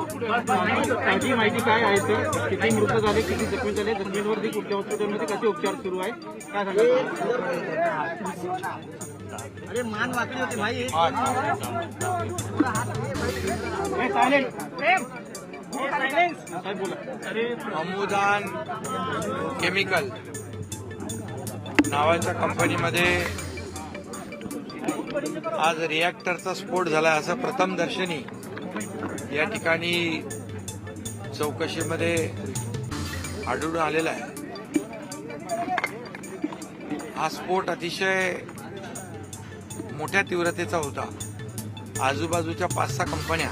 ताजी माहिती काय आहे सर? किती मृत झाले किती जखमी झाले? जखमींवरती कुठल्या हॉस्पिटलमध्ये कसे उपचार सुरू आहे? काय सांगा अरे मान वाकडी होती भाई. साहेब बोला. अमुदान केमिकल नावाच्या कंपनीमध्ये आज रिॲक्टरचा स्फोट झाला असं प्रथम दर्शनी या ठिकाणी चौकशीमध्ये आढळून आलेला आहे. हा स्फोट अतिशय मोठ्या तीव्रतेचा होता. आजूबाजूच्या पाच सहा कंपन्या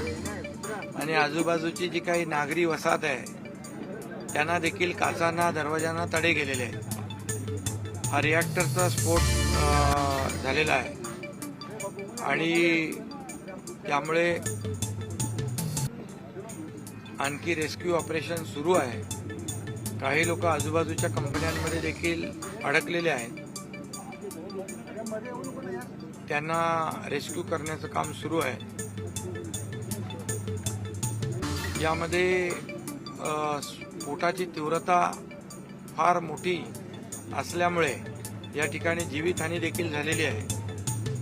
आणि आजूबाजूची जी काही नागरी वसाहत आहे त्यांना देखील काचांना दरवाजांना तडे गेलेले आहेत. हा रिॲक्टरचा स्फोट झालेला आहे. आणि त्यामुळे आणखी रेस्क्यू ऑपरेशन सुरू आहे. काही लोक आजूबाजूच्या कंपन्यांमध्ये देखील अडकलेले आहेत. त्यांना रेस्क्यू करण्याचं काम सुरू आहे. यामध्ये स्फोटाची तीव्रता फार मोठी असल्यामुळे या ठिकाणी जीवितहानी देखील झालेली आहे.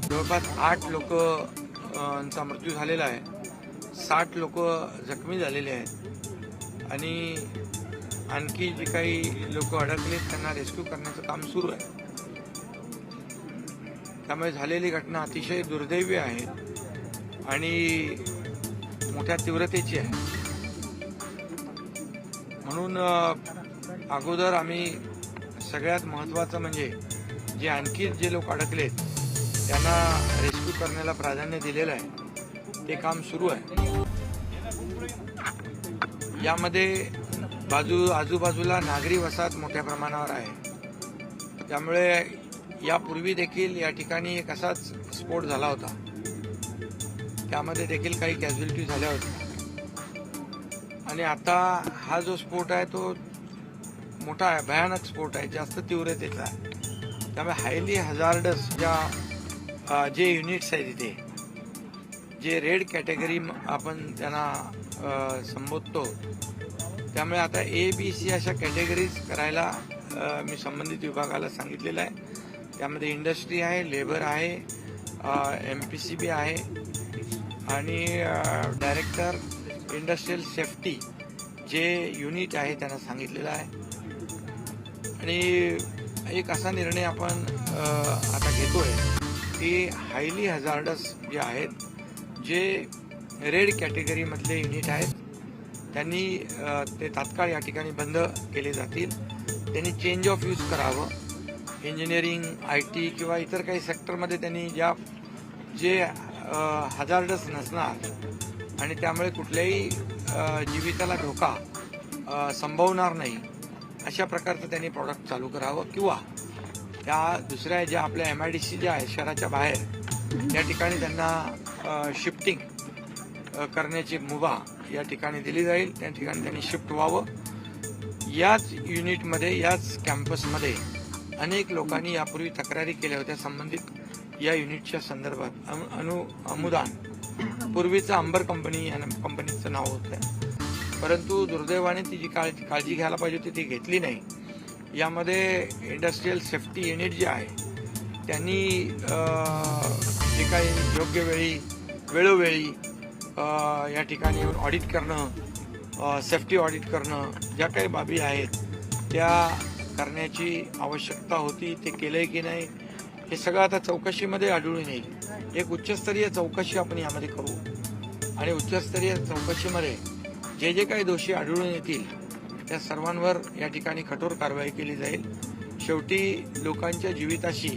जवळपास आठ लोकांचा मृत्यू झालेला आहे. साठ लोक जखमी झालेले आहेत. आणि आणखी जे काही लोक अडकलेत त्यांना रेस्क्यू करण्याचं काम सुरू आहे. त्यामुळे झालेली घटना अतिशय दुर्दैवी आहे आणि मोठ्या तीव्रतेची आहे. म्हणून अगोदर आम्ही सगळ्यात महत्त्वाचं म्हणजे जे आणखी जे लोक अडकलेत त्यांना रेस्क्यू करण्याला प्राधान्य दिलेलं आहे. ते काम सुरू आहे. यामध्ये बाजू आजूबाजूला नागरी वसाहत मोठ्या प्रमाणावर आहे. त्यामुळे यापूर्वी देखील या ठिकाणी एक असाच स्फोट झाला होता. त्यामध्ये देखील काही कॅज्युलिटी झाल्या होत्या. आणि आता हा जो स्फोट आहे तो मोठा आहे भयानक स्फोट आहे जास्त तीव्रतेचा आहे. त्यामुळे हायली हजार्डस ज्या जे युनिट्स आहेत तिथे जे रेड कॅटेगरी आपण त्यांना संबोधतो त्यामुळे आता ए बी सी अशा कॅटेगरीज करायला मी संबंधित विभागाला सांगितलेलं आहे. त्यामध्ये इंडस्ट्री आहे लेबर आहे एम पी सी बी आहे आणि डायरेक्टर इंडस्ट्रियल सेफ्टी जे युनिट आहे त्यांना सांगितलेलं आहे. आणि एक असा निर्णय आपण आता घेतो आहे की हायली हजार्डस जे आहेत जे रेड कॅटेगरीमधले युनिट आहेत त्यांनी ते तात्काळ या ठिकाणी बंद केले जातील. त्यांनी चेंज ऑफ यूज करावं. इंजिनिअरिंग आय टी किंवा इतर काही सेक्टरमध्ये त्यांनी ज्या जे हजार्डस नसणार आणि त्यामुळे कुठल्याही जीविताला धोका संभवणार नाही अशा प्रकारचं त्यांनी प्रॉडक्ट चालू करावं. किंवा त्या दुसऱ्या ज्या आपल्या एम आय डी सी ज्या आहेत शहराच्या बाहेर त्या ठिकाणी त्यांना शिफ्टिंग करण्याची मुभा या ठिकाणी दिली जाईल. त्या ठिकाणी त्यांनी शिफ्ट व्हावं. याच युनिटमध्ये याच कॅम्पसमध्ये अनेक लोकांनी यापूर्वी तक्रारी केल्या होत्या संबंधित या युनिटच्या संदर्भात. अनु अनु अमुदान. पूर्वीचं अंबर कंपनी या कंपनीचं नाव होतं. परंतु दुर्दैवाने ती जी काळजी काळजी घ्यायला पाहिजे होती ती घेतली नाही. यामध्ये इंडस्ट्रीयल सेफ्टी युनिट जे आहे त्यांनी जे काही योग्य वेळी वेळोवेळी या ठिकाणी येऊन ऑडिट करणं सेफ्टी ऑडिट करणं ज्या काही बाबी आहेत त्या करण्याची आवश्यकता होती ते केलं आहे की नाही हे सगळं आता चौकशीमध्ये आढळून येईल. एक उच्चस्तरीय चौकशी आपण यामध्ये करू. आणि उच्चस्तरीय चौकशीमध्ये जे जे काही दोषी आढळून येतील त्या सर्वांवर या ठिकाणी कठोर कारवाई केली जाईल. शेवटी लोकांच्या जीविताशी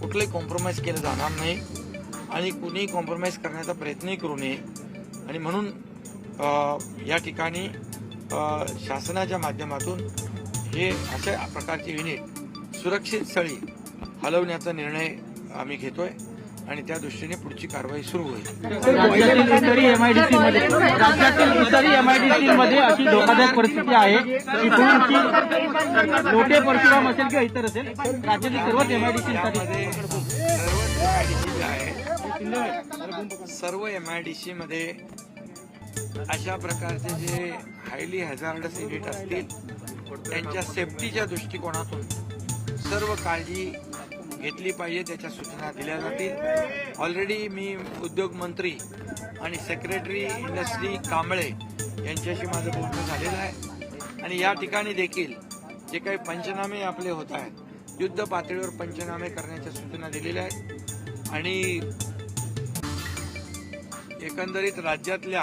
कुठलंही कॉम्प्रोमाइज केलं जाणार नाही. आणि कुणीही कॉम्प्रोमाइज करण्याचा प्रयत्नही करू नये. आणि म्हणून या ठिकाणी शासनाच्या माध्यमातून हे अशा प्रकारचे युनिट सुरक्षित स्थळी हलवण्याचा निर्णय आम्ही घेतोय आणि त्या दृष्टीने पुढची कारवाई सुरू होईल. राज्यातील अशी धोकादायक परिस्थिती आहे मोठे परशुराम असेल किंवा इतर असेल राज्यातील सर्वच एमआयडीसी सर्व सर्व एम आय डी मध्ये अशा प्रकारचे जे हायली हजार्डस युनिट असतील त्यांच्या सेफ्टीच्या दृष्टिकोनातून सर्व काळजी घेतली पाहिजे त्याच्या सूचना दिल्या जातील. ऑलरेडी मी उद्योग मंत्री आणि सेक्रेटरी इंडस्ट्री कांबळे यांच्याशी माझं बोलणं झालेलं आहे. आणि या ठिकाणी देखील जे काही पंचनामे आपले होत आहेत युद्ध पातळीवर पंचनामे करण्याच्या सूचना दिलेल्या आहेत. आणि एकंदरीत राज्यातल्या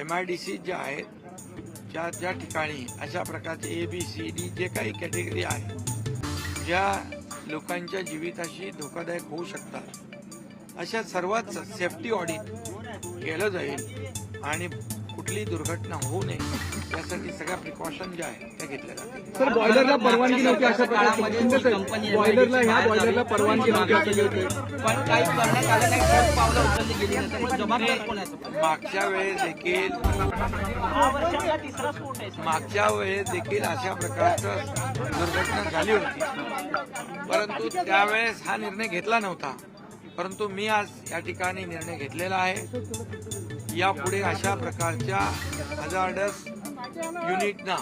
एम आय डी सी ज्या आहेत ज्या ज्या ठिकाणी अशा प्रकारचे A B C D J काही कॅटेगरी आहे ज्या लोकांच्या जीविताशी धोकादायक होऊ शकतात. अशा सर्वात सेफ्टी ऑडिट केलं जाईल आणि कुठली दुर्घटना होऊ नये यासाठी सगळ्या प्रिकॉशन ज्या आहेत त्या घेतल्या जातील. सर बॉयलरला परवानगी नव्हती अशा कंपनी बॉयलरला ह्या बॉयलरला परवानगी नव्हती पण काही करण्यात आलं नाही ठोस पावलं उचलली गेली जबाबदार कोण आहे? तो? मागच्या वेळेस देखील मागच्या वेळेस देखील अशा प्रकारचं दुर्घटना झाली होती. परंतु त्यावेळेस हा निर्णय घेतला नव्हता. परंतु मी आज या ठिकाणी निर्णय घेतलेला आहे. यापुढे अशा प्रकारच्या हजार्डस युनिटना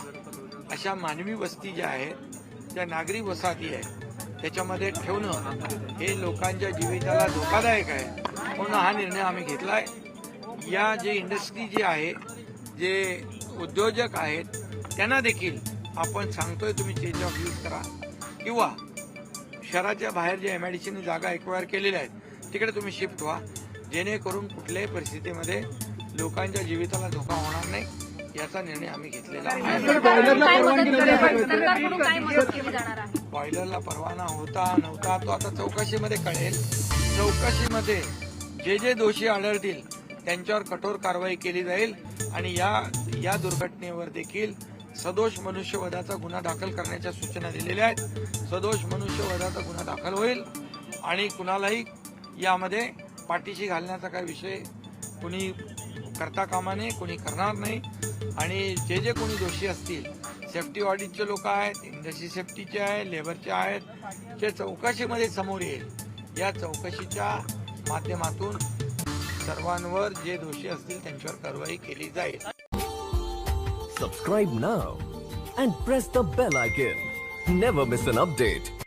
अशा मानवी वस्ती ज्या आहेत त्या नागरी वसाहती आहेत त्याच्यामध्ये ठेवणं हे लोकांच्या जीविताला धोकादायक आहे म्हणून हा निर्णय आम्ही घेतला आहे या जे इंडस्ट्री जी आहे जे उद्योजक आहेत त्यांना देखील आपण सांगतोय तुम्ही चेंज ऑफ यूज करा. किंवा शहराच्या बाहेर जे एम एडिशनने जागा एक्वायर केलेल्या आहेत तिकडे तुम्ही शिफ्ट व्हा. जेणेकरून कुठल्याही परिस्थितीमध्ये लोकांच्या जीविताला धोका होणार नाही याचा निर्णय आम्ही घेतलेला आहे? बॉयलरला परवाना होता नव्हता तो आता चौकशीमध्ये कळेल. चौकशीमध्ये जे जे दोषी आढळतील त्यांच्यावर कठोर कारवाई केली जाईल आणि या या दुर्घटनेवर देखील सदोष मनुष्यवधाचा गुन्हा दाखल करण्याच्या सूचना दिलेल्या आहेत. सदोष मनुष्यवधाचा गुन्हा दाखल होईल आणि कुणालाही यामध्ये पाठीशी घालण्याचा काही विषय कुणी करता कामा नये कोणी करणार नाही. आणि जे जे कोणी दोषी असतील सेफ्टी ऑडिटचे लोक आहेत इंडस्ट्री सेफ्टीचे आहेत लेबरचे आहेत जे चौकशीमध्ये समोर येईल या चौकशीच्या माध्यमातून सर्वांवर जे दोषी असतील त्यांच्यावर कारवाई केली जाईल. Subscribe now and press the bell icon never miss an update